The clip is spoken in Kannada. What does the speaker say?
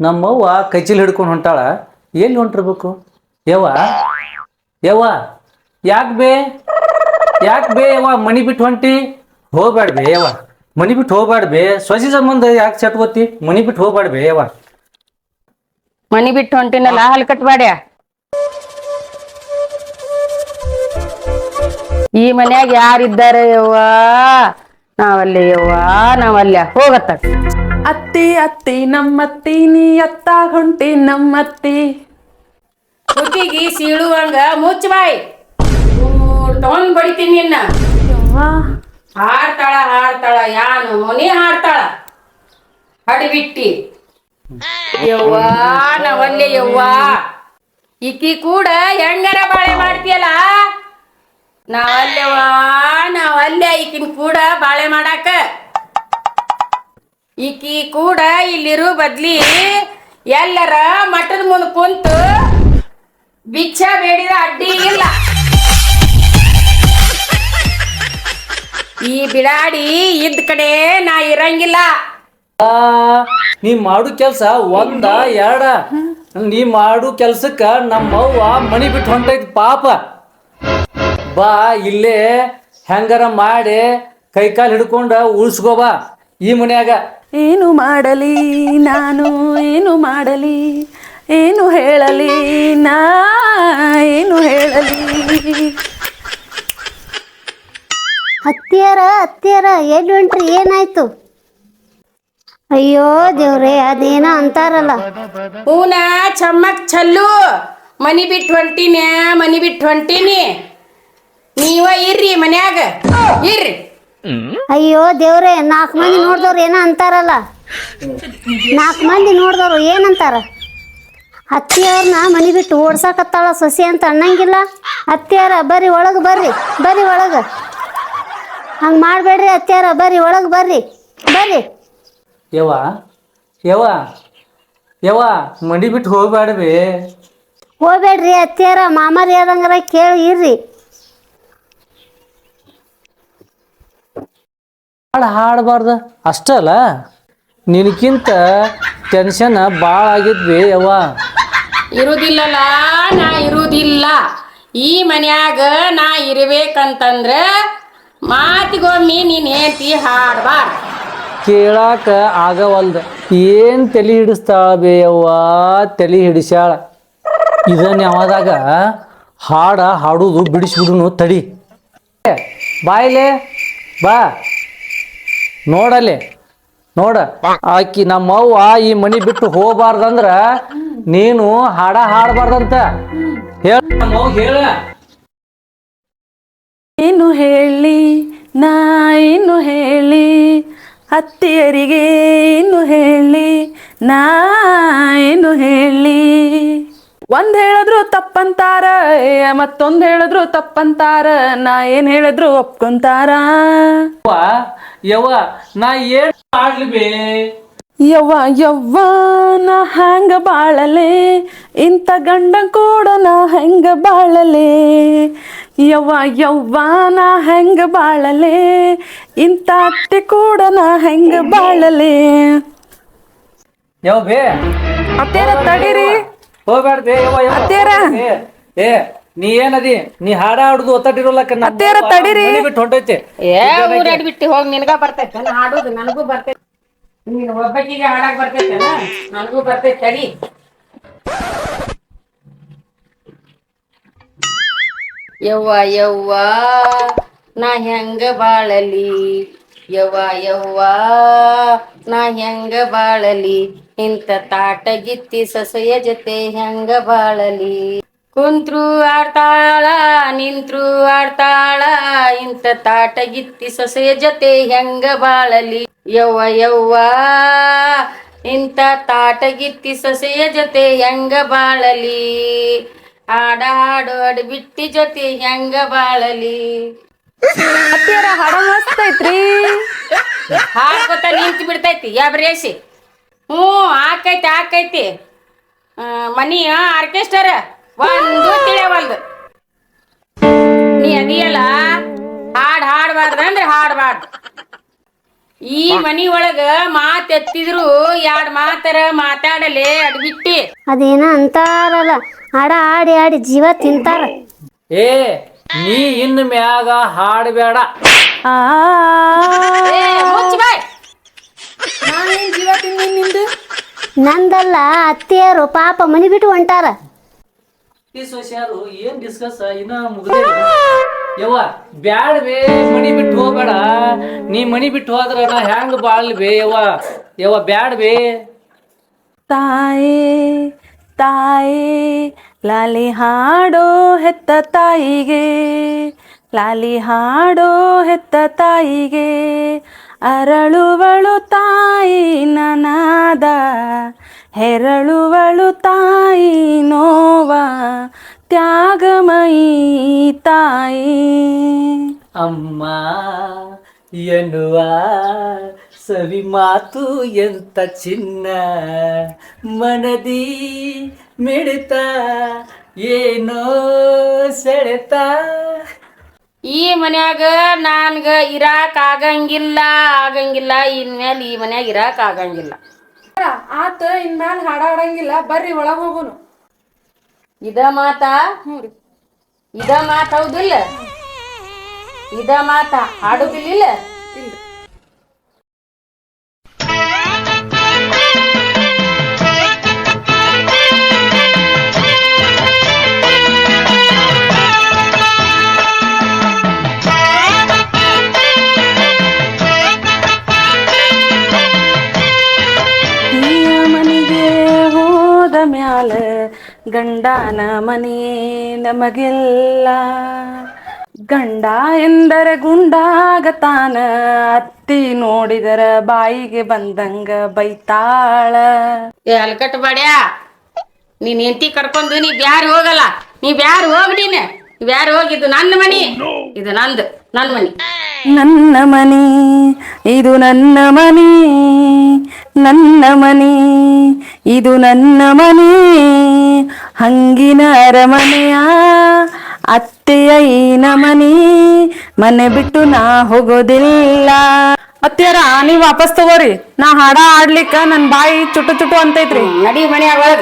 ನಮ್ಮವ್ವ ಕೈಚಿಲ್ ಹಿಡ್ಕೊಂಡು ಹೊಂಟಾಳ, ಎಲ್ಲಿ ಹೊಂಟಿರ್ಬೇಕು? ಯವ್ವ? ಯವ್ವ? ಯಾಕೆ ಬೇ? ಯಾಕೆ ಬೇ ಯವ್ವ? ಮನಿ ಬಿಟ್ಟು ಹೊಂಟಿ? ಹೋಗ್ಬೇಡ ಬೇ ಯವ್ವ. ಮನಿ ಬಿಟ್ಟು ಹೋಗ್ಬೇಡ ಬೇ. ಸೊಸಿ ಸಂಬಂಧ ಯಾಕೆ ಚಟ್ಕೋತಿ ಮನಿ ಬಿಟ್ಟು ಹೋಗ್ಬೇಡ ಬೇ ಯವ್ವ. ಮನಿ ಬಿಟ್ಟು ಹೊಂಟಿನಲ್ಲ ಹಲ್ ಕಟ್ಬೇಡ್ಯ? ಈ ಮನ್ಯಾಗ ಯಾರಿದ್ದಾರೆ ಯವ್ವ? ನಾವಲ್ಲಿ ಯವ್ವ, ನಾವಲ್ಲ ಹೋಗತ್ತ. ಅತ್ತಿ ಅತ್ತೆ ನಮ್ಮತ್ತೆ ನೀ ಅತ್ತ ಹೊಂಟಿ ನಮ್ಮತ್ತೆ. ಹುಟ್ಟಿಗೆ ಸೀಳುವಂಗ ಮುಚ್ಚ ಬಾಯ್. ಟೋನ್ ಬಡಿತೀನಿ ನಿನ್ನ. ಹಾಡ್ತಾಳ ಹಾಡ್ತಾಳ ಯಾನು ಮೊನಿ ಹಾಡ್ತಾಳ. ಹಡಿಬಿಟ್ಟಿ. ಯವ್ವ ನವಲ್ಲೆ ಯವ್ವ. ಈಕಿ ಕೂಡ ಹೆಂಗರ ಬಾಳೆ ಮಾಡ್ತೀಯಲ್ಲ? ನಾವಲ್ಲೆವಾ ನಾವಲ್ಲೇ ಈಕಿನ ಕೂಡ ಬಾಳೆ ಮಾಡಾಕ. ಈಕಿ ಕೂಡ ಇಲ್ಲಿರು ಬದ್ಲಿ ಎಲ್ಲರ ಮಠದ ಮುಂದೆ ಕುಂತು ಬಿಚ್ಚ ಬೇಡಿದ ಅಡ್ಡಿ ಇಲ್ಲ. ಈ ಬಿಡಾಡಿ ಇದ್ದ ಕಡೆ ನಾ ಇರಂಗಿಲ್ಲ. ನೀ ಮಾಡು ಕೆಲಸ ಒಂದ, ಎರಡ. ನೀ ಮಾಡು ಕೆಲ್ಸಕ್ಕ ನಮ್ಮವ್ವ ಮಣಿ ಬಿಟ್ಟು ಹೊಂಟೈತಿ ಪಾಪ. ಬಾ, ಇಲ್ಲೇ ಹೆಂಗಾರ ಮಾಡಿ ಕೈಕಾಲು ಹಿಡ್ಕೊಂಡ ಉಳ್ಸ್ಕೋ ಬಾ ಈ ಮನ್ಯಾಗ. ಏನು ಮಾಡಲಿ ನಾನು ಏನು ಮಾಡಲಿ ಏನು ಹೇಳಲಿ ನಾ ಏನು ಹೇಳಲಿ. ಹತ್ತಿಯರ ಎಲ್ಲಿ ಹೊಂಟ್ರಿ ಏನಾಯ್ತು? ಅಯ್ಯೋ ದೇವ್ರೆ ಅದೇನೋ ಅಂತಾರಲ್ಲ. ಹೂನ ಚಮ್ಮಕ್ ಚಲ್ಲು ಮನಿ ಬಿಟ್ಟು ಹೊಂಟಿನ್ಯಾ ಮನಿ ಬಿಟ್ಟು ಹೊಂಟೀನಿ. ನೀವ ಇರ್ರಿ ಮನ್ಯಾಗ ಇರ್ರಿ. ಅಯ್ಯೋ ದೇವ್ರೆ ನಾಲ್ಕು ಮಂದಿ ನೋಡ್ದವ್ರು ಏನೋ ಅಂತಾರಲ್ಲ? ನಾಲ್ಕು ಮಂದಿ ನೋಡ್ದವ್ರು ಏನಂತಾರ ಅತ್ತಿಯವ್ರನ್ನ ಮನಿ ಬಿಟ್ಟು ಓಡ್ಸಾಕತ್ತಾಳ ಸೊಸಿ ಅಂತ ಅನ್ನಂಗಿಲ್ಲ. ಅತ್ತಿಯಾರ ಬರ್ರಿ ಒಳಗೆ ಬರ್ರಿ ಬರ್ರಿ ಒಳಗೆ. ಹಂಗೆ ಮಾಡಬೇಡ್ರಿ ಅತ್ತಿಯಾರ ಬರ್ರಿ ಒಳಗೆ ಬರ್ರಿ ಬರ್ರಿ. ಯವ್ವ ಯವ್ವ ಯವ್ವ ಮನಿ ಬಿಟ್ಟು ಹೋಗ್ಬೇಡ್ರಿ. ಹೋಗ್ಬೇಡ್ರಿ ಅತ್ತಿಯಾರ ಮಾಮಾರಿ ಆದಂಗಾರ ಕೇಳಿ ಇರ್ರಿ. ಹಾಡು ಹಾಡಬಾರ್ದ. ಅಷ್ಟಲ್ಲ ನಿನಕ್ಕಿಂತ ಟೆನ್ಷನ್ ಭಾಳ ಆಗಿದ್ವಿ ಯವ್ವ. ಇರುದಿಲ್ಲಲ್ಲ ನಾ ಇರುದಿಲ್ಲ. ಈ ಮನ್ಯಾಗ ನಾ ಇರಬೇಕಂತಂದ್ರೆ ಮಾತಿಗೊಮ್ಮೆ ನೀನು ಹೇಳ್ತಿ ಹಾಡ್ಬಾರ್ದು. ಕೇಳಾಕ ಆಗವಲ್ದು. ಏನ್ ತಲಿ ಹಿಡಿಸ್ತಾಳ ಬೇಯವ್ವ ತಲಿ ಹಿಡಿಸ್ಯಾಳ. ಇದನ್ನ ಯಾವದಾಗ ಹಾಡ ಹಾಡುದು ಬಿಡಿಸ್ಬಿಡುನು ತಡಿ. ಬಾಯ್ಲೆ ಬಾ. ನೋಡಲೆ. ನೋಡ, ಆಕಿ ನಮ್ಮ ಅವ್ವ ಈ ಮನಿ ಬಿಟ್ಟು ಹೋಗ್ಬಾರ್ದಂದ್ರ ನೀನು ಹಾಡ ಹಾಡಬಾರ್ದಂತ. ಹೇಳ ಏನು ಹೇಳಿ, ನಾ ಏನು ಹೇಳಿ, ಅತ್ತಿಯರಿಗೆ ಏನು ಹೇಳಿ, ನಾ ಏನು ಹೇಳಿ. ಒಂದ್ ಹೇಳಿದ್ರು ತಪ್ಪಂತಾರ ಮತ್ತೊಂದ್ ಹೇಳಿದ್ರು ತಪ್ಪಂತಾರ ನಾ ಏನ್ ಹೇಳಿದ್ರು ಒಪ್ಕೊಂತಾರ? ಯವ್ವ, ಯವ್ವ ನಾ ಏನ್ ಮಾಡ್ಲಿ ಬೇ? ಯವ್ವ ಯವ್ವ ನಾ ಹೆಂಗ ಬಾಳಲೆ? ಇಂಥ ಗಂಡ ಕೂಡ ನಾ ಹೆಂಗ ಬಾಳಲೆ? ಯವ್ವ ಯವ್ವ ನಾ ಹೆಂಗ ಬಾಳಲೆ? ಇಂಥ ಅತ್ತೆ ಕೂಡ ನಾ ಹೆಂಗ ಬಾಳಲೆ? ಯಾವ ಬೇ. ಅತ್ತೇನ ತಡೀರಿ? ಹೋಗ್ಬೇಡ ಯವ್ವ ಯವ್ವ. ಅತ್ತೇರ. ಏ, ಏ ನೀ ಏನದಿ? ನೀ ಹಾಡ ಹಾಡುದು ಒತ್ತಟಿರೋಲಕ್ಕ ನಮ್ಮ ಅತ್ತೇರ ಅವ್ವ ತಡೀರಿ. ಮನೆ ಬಿಟ್ಟು ಹೊಂಟೈತೆ. ಏ ಊರಾಡ್ ಬಿಟ್ಟು ಹೋಗಿ ನಿನಗ ಬರ್ತೈತೆ. ನಾನು ಹಾಡೋದು ನನಗೂ ಬರ್ತೈತೆ. ನೀನು ಒಬ್ಬಕ್ಕಿಗೆ ಹಾಡಕ್ ಬರ್ತೈತೆ ನನಗೂ ಬರ್ತೈತೆ ತಡಿ. ಯವ್ವ ಯವ್ವ ನಾ ಹೆಂಗ ಬಾಳಲಿ? ಯವ್ವ ಯವ್ವ ನಾ ಹೆಂಗ ಬಾಳಲಿ? ಇಂಥ ತಾಟಗಿತ್ತಿ ಸೊಸೆಯ ಜೊತೆ ಹೆಂಗ ಬಾಳಲಿ? ಕುಂತ್ರು ಆಡ್ತಾಳ ನಿಂತ್ರು ಆಡ್ತಾಳ ಇಂಥ ತಾಟಗಿತ್ತಿ ಸೊಸೆಯ ಜೊತೆ ಹೆಂಗ ಬಾಳಲಿ? ಯವ್ವ ಯವ್ವ ಇಂಥ ತಾಟಗಿತ್ತಿ ಸೊಸೆಯ ಜೊತೆ ಹೆಂಗ ಬಾಳಲಿ? ಆಡ ಹಾಡು ಅಡ್ಬಿಟ್ಟಿ ಜೊತೆ ಹೆಂಗ ಬಾಳಲಿ? ಹಾಡ ಹಡ ಮಸ್ತ್ ಐತ್ರಿ. ಹಾಡ್ಕೊತ ನಿಂತು ಬಿಡ್ತೈತಿ ಯಾಬ್ರೇಸಿ ಹ್ಞೂ ಆಕೈತಿ ಆಕೈತಿ. ಮನಿ ಆರ್ಕೆಸ್ಟರ್ ಒಂದು ತಿಳಿಯವಲ್ದು ನೀ ಅದಿಯಲ್ಲ ಹಾಡ್ ಹಾಡ್ಬಾರ್ದ ಅಂದ್ರೆ ಹಾಡ್ಬಾರ್ದು. ಈ ಮನಿ ಒಳಗ ಮಾತ್ ಎತ್ತಿದ್ರು ಎರಡ್ ಮಾತರ ಮಾತಾಡಲೆ ಅಡ್ಬಿಟ್ಟಿ ಅದೇನ ಅಂತಾರಲ್ಲ ಹಾಡ ಆಡಿ ಆಡಿ ಜೀವ ತಿಂತಾರ. ಏ ನೀ ಇನ್ ಮ್ಯಾಗ ಹಾಡಬೇಡ. ಆ ಏ, ಮುಚ್ಚ್ ಬಾಯ್ ಜೀವ ನಿಂದು? ನಂದಲ್ಲ ಅತ್ತೆಯರು ಪಾಪ ಮನಿ ಬಿಟ್ಟು ಹೊಂಟಾರ. ಈ ಸೊಸ್ಯಾರು ಏನ್ ಡಿಸ್ಕಸ್ ಇನ್ನ ಮುಗ್ದೇ ಇಲ್ಲ. ಯವ್ವ ಬ್ಯಾಡ ಬೇ ಮನಿ ಬಿಟ್ಟು ಹೋಗ್ಬೇಡ. ನೀ ಮನಿ ಬಿಟ್ಟು ಹೋದ್ರ ನಾ ಹೆಂಗ್ ಬಾಳ್ಬೇ ಬೇ ಯವ್ವ? ಯವ್ವ ತಾಯಿ ಬೇ. ತಾಯೇ ತಾಯೇ ಲಾಲಿ ಹಾಡೋ ಹೆತ್ತ ತಾಯಿಗೆ ಲಾಲಿ ಹಾಡೋ ಹೆತ್ತ ತಾಯಿಗೆ ಅರಳುವಳು ತಾಯಿ ನನಾದ, ಹೆರಳುವಳು ತಾಯಿ ನೋವ, ತ್ಯಾಗಮಯಿ ತಾಯಿ. ಅಮ್ಮ ಎನ್ನುವ ಸವಿ ಮಾತು ಎಂತ ಚಿನ್ನ, ಮನದಿ ಮಿಡಿತ, ಏನೋ ಸೆಳೆತ. ಈ ಮನ್ಯಾಗ ನನ್ಗ ಇರಾಕ್ ಆಗಂಗಿಲ್ಲ ಆಗಂಗಿಲ್ಲ. ಇನ್ಮೇಲೆ ಈ ಮನ್ಯಾಗ ಇರಾಕ್ ಆಗಂಗಿಲ್ಲ. ಆತ ಇನ್ಮ್ಯಾಲ ಹಾಡಾಡಂಗಿಲ್ಲ ಬರ್ರಿ ಒಳಗ ಹೋಗುನು. ಇದ ಮಾತಾ? ಇದ ಮಾತ ಹೌದಿಲ್ಲ? ಇದ ಮಾತ ಹಾಡುದಿಲ್ಲ ಗಂಡನ ಮನೆ ನಮಗೆಲ್ಲ. ಗಂಡ ಎಂದರೆ ಗುಂಡಾಗತಾನ. ಅತ್ತಿ ನೋಡಿದರ ಬಾಯಿಗೆ ಬಂದಂಗ ಬೈತಾಳ. ಅಲ್ಕಟ್ ಬಾಡ್ಯಾ. ನೀನ್ ಹೆಂಡತಿ ಕರ್ಕೊಂಡು ನೀ ಬ್ಯಾರ ಹೋಗಲ್ಲ. ನೀ ಬ್ಯಾರ ಹೋಗ್ ಬ್ಯಾರ್ ಹೋಗಿದ್ದು ನನ್ನ ಮನಿ? ಇದು ನಂದು ನನ್ನ ಮನಿ. ನನ್ನ ಮನಿ ಇದು ನನ್ನ ಮನಿ. ನನ್ನ ಮನಿ ಇದು ನನ್ನ ಮನಿ. ಹಂಗಿನ ಅರಮನೆಯ ಅತ್ತೆಯ ಈನ ಮನಿ. ಮನೆ ಬಿಟ್ಟು ನಾ ಹೋಗೋದಿಲ್ಲ. ಅತ್ತೆಯರ ನೀವ್ ವಾಪಸ್ ತಗೋರಿ. ನಾ ಹಾಡ ಆಡ್ಲಿಕ್ಕ ನನ್ ಬಾಯಿ ಚುಟು ಚುಟು ಅಂತೈತ್ರಿ. ನಡಿ ಮನೆ ಒಳಗ.